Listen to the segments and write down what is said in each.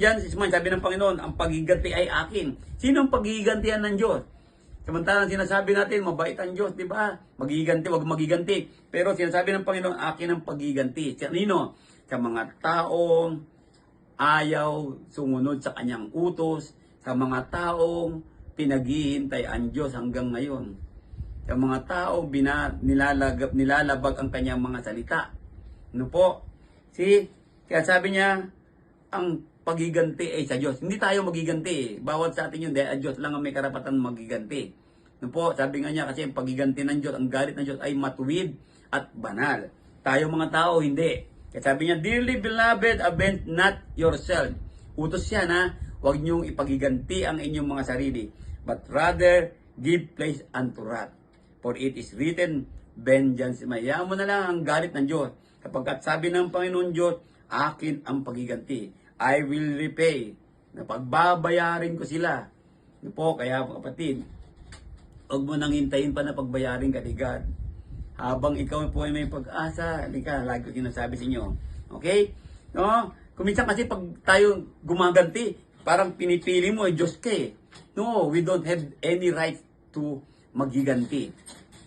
Diyan, sabi ng Panginoon, ang pagiganti ay akin. Sino ang pagigantihan ng Diyos? Samantalang sinasabi natin, mabait ang Diyos, di ba? Magiganti, wag magiganti. Pero sinasabi ng Panginoon, akin ang pagiganti. Sa nino? Sa mga taong ayaw sumunod sa kanyang utos, sa mga taong pinaghihintay ang Diyos hanggang ngayon. Sa mga taong bina, nilalagab, nilalabag ang kanyang mga salita. Ano po? See? Kaya sabi niya, ang pagiganti ay sa Diyos. Hindi tayo magiganti. eh. Bawat sa atin yun, dahil ang Diyos lang ang may karapatan magiganti. Ano po? Sabi nga niya, kasi ang pagiganti ng Diyos, ang galit ng Diyos ay matuwid at banal. Tayo mga tao, hindi. Kaya sabi niya, Dearly beloved, avenge not yourself. Utos siya na, huwag niyong ipagiganti ang inyong mga sarili, but rather give place unto wrath. For it is written, vengeance, maya mo na lang ang galit ng Diyos. Kapag sabi ng Panginoon Diyos, akin ang pagiganti. I will repay. Na pagbabayarin ko sila. Ano po, kaya kapatid, huwag mo nang hintayin pa na pagbayarin ka ni God. Habang ikaw po ay may pag-asa, halika, lagi ko sinasabi sa inyo. Okay? No? Kuminsan kasi pag tayo gumaganti, parang pinipili mo, eh, Diyos ka eh. No, we don't have any right to magiganti.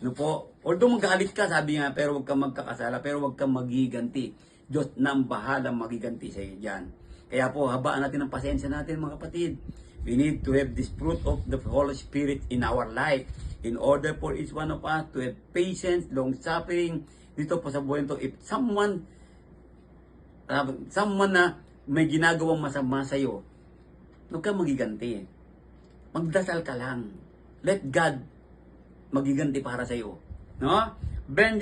No po? Although magalit ka, sabi nga, pero huwag kang magkakasala, pero huwag kang magiganti. Diyos na ang bahalang magiganti sa iyo dyan. Kaya po, habaan natin ang pasensya natin mga kapatid. We need to have this fruit of the Holy Spirit in our life in order for each one of us to have patience, long-suffering dito po sa buhay. If someone uh, someone na may ginagawang masama sa iyo, huwag kang magiganti. Magdasal ka lang. Let God magiganti para sa iyo. No? Benjamin